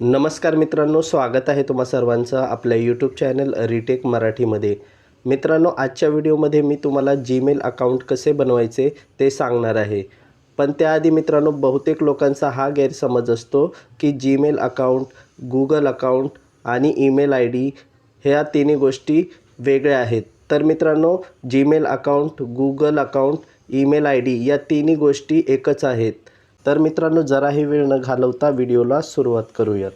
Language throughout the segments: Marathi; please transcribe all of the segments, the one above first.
नमस्कार मित्रांनो स्वागत आहे तुम्हा सर्वांचं आपल्या यूट्यूब चॅनल रिटेक मराठीमध्ये. मित्रांनो आजच्या व्हिडिओमध्ये मी तुम्हाला जीमेल अकाउंट कसे बनवायचे ते सांगणार आहे. पण त्याआधी मित्रांनो बहुतेक लोकांचा हा गैरसमज असतो की जीमेल अकाउंट गुगल अकाउंट आणि ईमेल आय डी ह्या तिन्ही गोष्टी वेगळ्या आहेत. तर मित्रांनो Gmail account Google account email I D या तिन्ही गोष्टी एकच आहेत. तर मित्रांनो जराही वेळ न घालवता व्हिडिओला सुरुवात करूयात.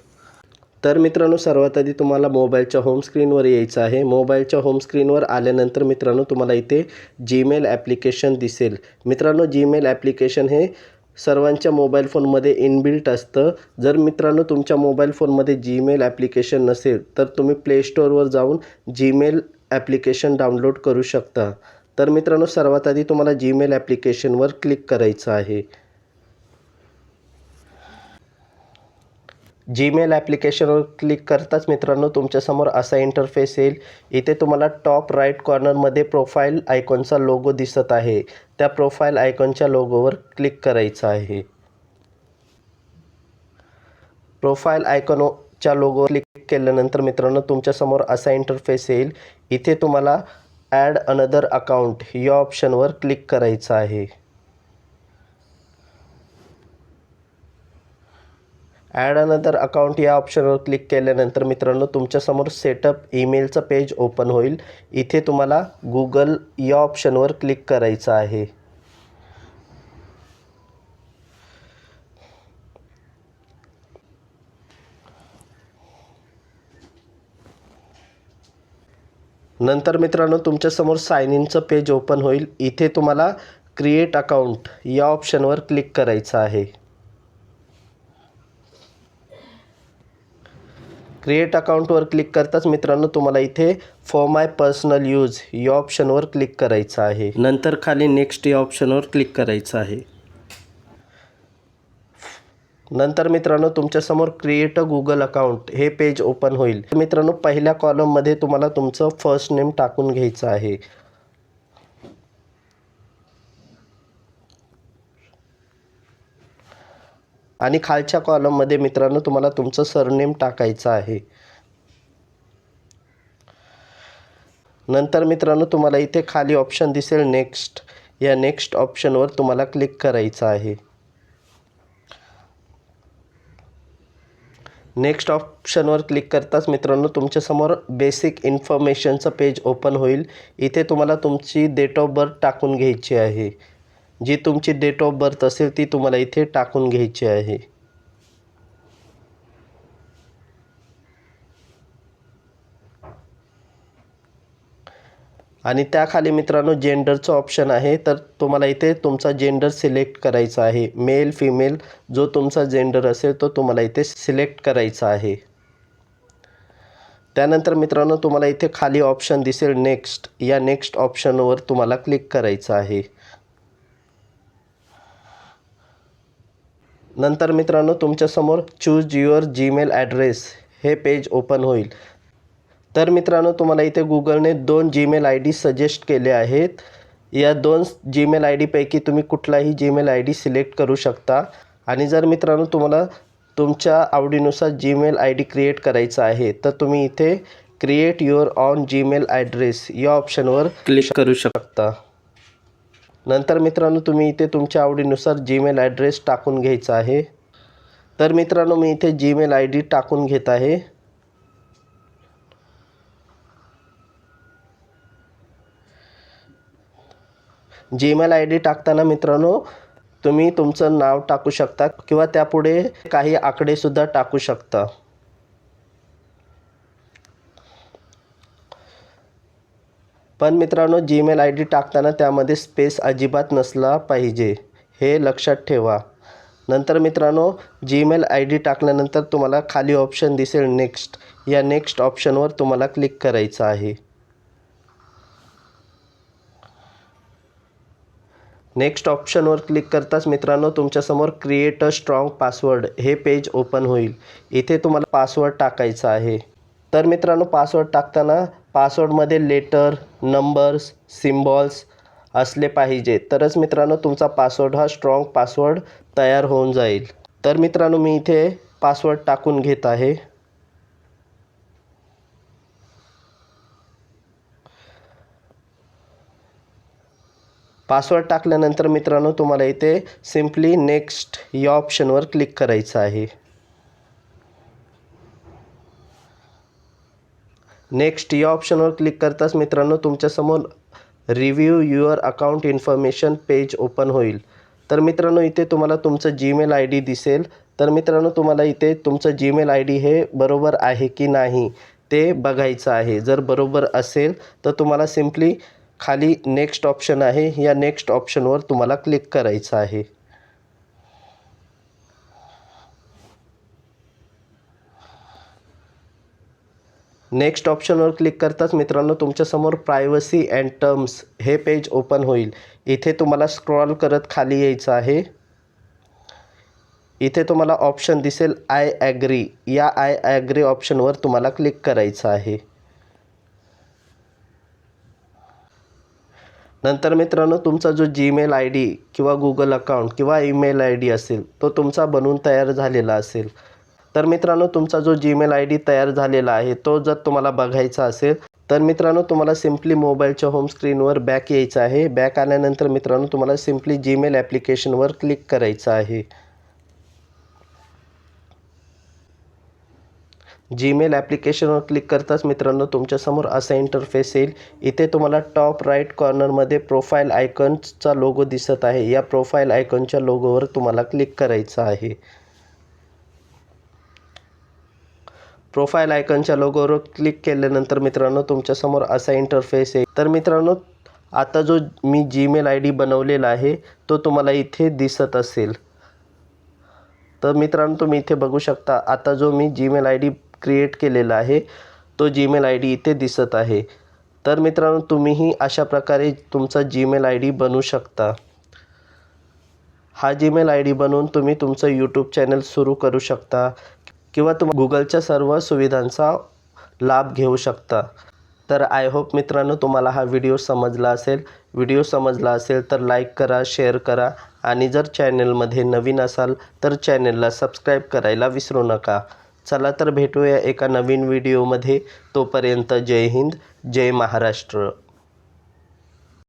तर मित्रांनो सर्वात आधी तुम्हाला मोबाईलच्या होमस्क्रीनवर यायचं आहे. मोबाईलच्या होमस्क्रीनवर आल्यानंतर मित्रांनो तुम्हाला इथे जीमेल ॲप्लिकेशन दिसेल. मित्रांनो जीमेल ॲप्लिकेशन हे सर्वांच्या मोबाईल फोनमध्ये इनबिल्ट असतं. जर मित्रांनो तुमच्या मोबाईल फोनमध्ये जीमेल ॲप्लिकेशन नसेल तर तुम्ही प्ले स्टोअरवर जाऊन जीमेल ॲप्लिकेशन डाउनलोड करू शकता. तर मित्रांनो सर्वात आधी तुम्हाला जीमेल ॲप्लिकेशनवर क्लिक करायचं आहे. जीमेल ॲप्लिकेशनवर क्लिक करताच मित्रांनो तुमच्यासमोर असा इंटरफेस येईल. इथे तुम्हाला टॉप राईट कॉर्नरमध्ये प्रोफाईल आयकॉनचा लोगो दिसत आहे. त्या प्रोफाईल आयकॉनच्या लोगोवर क्लिक करायचं आहे. प्रोफाईल आयकॉनच्या लोगोवर क्लिक केल्यानंतर मित्रांनो तुमच्यासमोर असा इंटरफेस येईल. इथे तुम्हाला ॲड अनदर अकाउंट या ऑप्शनवर क्लिक करायचं आहे. ॲड अनदर अकाउंट या ऑप्शनवर क्लिक केल्यानंतर मित्रांनो तुमच्यासमोर सेटअप ईमेलचं पेज ओपन होईल. इथे तुम्हाला गुगल या ऑप्शनवर क्लिक करायचं आहे. नंतर मित्रांनो तुमच्यासमोर साइन इनचं पेज ओपन होईल. इथे तुम्हाला क्रिएट अकाउंट या ऑप्शनवर क्लिक करायचं आहे. क्रिएट अकाउंटवर क्लिक करताच मित्रांनो तुम्हाला इथे फॉर माय पर्सनल यूज या ऑप्शनवर क्लिक करायचं आहे. नंतर खाली नेक्स्ट या ऑप्शनवर क्लिक करायचं आहे. नंतर मित्रांनो तुमच्यासमोर क्रिएट अ गुगल अकाउंट हे पेज ओपन होईल. मित्रांनो पहिल्या कॉलममध्ये तुम्हाला तुमचं फर्स्ट नेम टाकून घ्यायचं आहे. आणि खालच्या कॉलममध्ये मित्रांनो तुम्हाला तुमचं सरनेम टाकायचं आहे. नंतर मित्रांनो तुम्हाला इथे खाली ऑप्शन दिसेल नेक्स्ट या नेक्स्ट ऑप्शनवर तुम्हाला क्लिक करायचं आहे. नेक्स्ट ऑप्शनवर क्लिक करताच मित्रांनो तुमच्यासमोर बेसिक इन्फॉर्मेशनचं पेज ओपन होईल. इथे तुम्हाला तुमची डेट ऑफ बर्थ टाकून घ्यायची आहे. जी तुमची डेट ऑफ बर्थ असेल ती तुम्हाला इथे टाकून घ्यायची आहे. आणि त्याखाली मित्रांनो जेंडरचं ऑप्शन आहे तर तुम्हाला इथे तुमचा जेंडर सिलेक्ट करायचा आहे. मेल फिमेल जो तुमचा जेंडर असेल तो तुम्हाला इथे सिलेक्ट करायचा आहे. त्यानंतर मित्रांनो तुम्हाला इथे खाली ऑप्शन दिसेल नेक्स्ट या नेक्स्ट ऑप्शनवर तुम्हाला क्लिक करायचं आहे. नंतर मित्रांनो तुमच्यासमोर चूज युअर जीमेल ॲड्रेस हे पेज ओपन होईल. तर मित्रांनो तुम्हाला इथे गुगलने दोन जीमेल आय डी सजेस्ट केले आहेत. या दोन जीमेल आय डीपैकी तुम्ही कुठलाही जीमेल आय डी सिलेक्ट करू शकता. आणि जर मित्रांनो तुम्हाला तुमच्या आवडीनुसार जीमेल आय डी क्रिएट करायचा आहे तर तुम्ही इथे create your own Gmail address या ऑप्शनवर क्लिक करू शकता. नंतर मित्रांनो तुम्ही इथे तुमच्या आवडीनुसार जीमेल ॲड्रेस टाकून घ्यायचा आहे. तर मित्रांनो मी इथे जीमेल आय डी टाकून घेत आहे. जीमेल आय डी टाकताना मित्रांनो तुम्ही तुमचं नाव टाकू शकता किंवा त्यापुढे काही आकडेसुद्धा टाकू शकता. पण मित्रांनो जीमेल आय डी टाकताना त्यामध्ये स्पेस अजिबात नसला पाहिजे हे लक्षात ठेवा. नंतर मित्रांनो जीमेल आय डी टाकल्यानंतर तुम्हाला खाली ऑप्शन दिसेल नेक्स्ट या नेक्स्ट ऑप्शनवर तुम्हाला क्लिक करायचं आहे. नेक्स्ट ऑप्शनवर क्लिक करताच मित्रांनो तुमच्यासमोर क्रिएट अ स्ट्रॉंग पासवर्ड हे पेज ओपन होईल. इथे तुम्हाला पासवर्ड टाकायचा आहे. तर मित्रांनो पासवर्ड टाकताना पासवर्डमध्ये लेटर नंबर्स सिम्बॉल्स असले पाहिजे. तरच मित्रांनो तुमचा पासवर्ड हा स्ट्रॉंग पासवर्ड तयार होऊन जाईल. तर मित्रांनो मी इथे पासवर्ड टाकून घेत आहे. पासवर्ड टाकल्यानंतर मित्रांनो तुम्हाला इथे सिम्पली नेक्स्ट या ऑप्शनवर क्लिक करायचं आहे. नेक्स्ट या ऑप्शनवर क्लिक करताच मित्रांनो तुमच्यासमोर review your account information page open होईल. तर मित्रांनो इथे तुम्हाला तुमचं जीमेल आय डी दिसेल. तर मित्रांनो तुम्हाला इथे तुमचं जीमेल आय डी हे बरोबर आहे की नाही ते बघायचं आहे. जर बरोबर असेल तर तुम्हाला सिम्पली खाली नेक्स्ट ऑप्शन आहे. या नेक्स्ट ऑप्शनवर तुम्हाला क्लिक करायचं आहे. नेक्स्ट ऑप्शनवर क्लिक करताच मित्रांनो तुमच्यासमोर प्रायव्हसी अँड टर्म्स हे पेज ओपन होईल. इथे तुम्हाला स्क्रॉल करत खाली यायचं आहे. इथे तुम्हाला ऑप्शन दिसेल आय ॲग्री या आय ॲग्री ऑप्शनवर तुम्हाला क्लिक करायचं आहे. नंतर मित्रांनो तुमचा जो जीमेल आय डी किंवा गुगल अकाउंट किंवा ईमेल आय डी असेल तो तुमचा बनवून तयार झालेला असेल. तर मित्रांनो तुमचा जो जीमेल आय डी तयार झालेला आहे तो जर तुम्हाला बघायचा असेल तर मित्रांनो तुम्हाला सिम्पली मोबाईलच्या होम स्क्रीनवर बॅक यायचं आहे. बॅक आल्यानंतर मित्रांनो तुम्हाला सिम्पली जीमेल ॲप्लिकेशनवर क्लिक करायचं आहे. जीमेल ॲप्लिकेशनवर क्लिक करताच मित्रांनो तुमच्यासमोर असा इंटरफेस येईल. इथे तुम्हाला टॉप राईट कॉर्नरमध्ये प्रोफाईल आयकॉनचा लोगो दिसत आहे. या प्रोफाईल आयकॉनच्या लोगोवर तुम्हाला क्लिक करायचं आहे. प्रोफाईल आयकनच्या लोगोवर क्लिक केल्यानंतर मित्रांनो तुमच्यासमोर असा इंटरफेस आहे. तर मित्रांनो आता जो मी जीमेल आय डी बनवलेला आहे तो तुम्हाला इथे दिसत असेल. तर मित्रांनो तुम्ही इथे बघू शकता आता जो मी जीमेल आय डी क्रिएट केलेला आहे तो जीमेल आय डी इथे दिसत आहे. तर मित्रांनो तुम्हीही अशा प्रकारे तुमचा जीमेल आय डी बनवू शकता. हा जीमेल आय डी बनवून तुम्ही तुमचं यूट्यूब चॅनल सुरू करू शकता. किंवा तुम्ही गुगलच्या सर्व सुविधांचा लाभ घेऊ शकता. तर आय होप मित्रांनो तुम्हाला हा व्हिडिओ समजला असेल. व्हिडिओ समजला असेल तर लाईक करा शेअर करा आणि जर चॅनलमध्ये नवीन असाल तर चॅनलला सबस्क्राईब करायला विसरू नका. चला तर भेटूया एका नवीन व्हिडिओमध्ये तोपर्यंत जय हिंद जय महाराष्ट्र.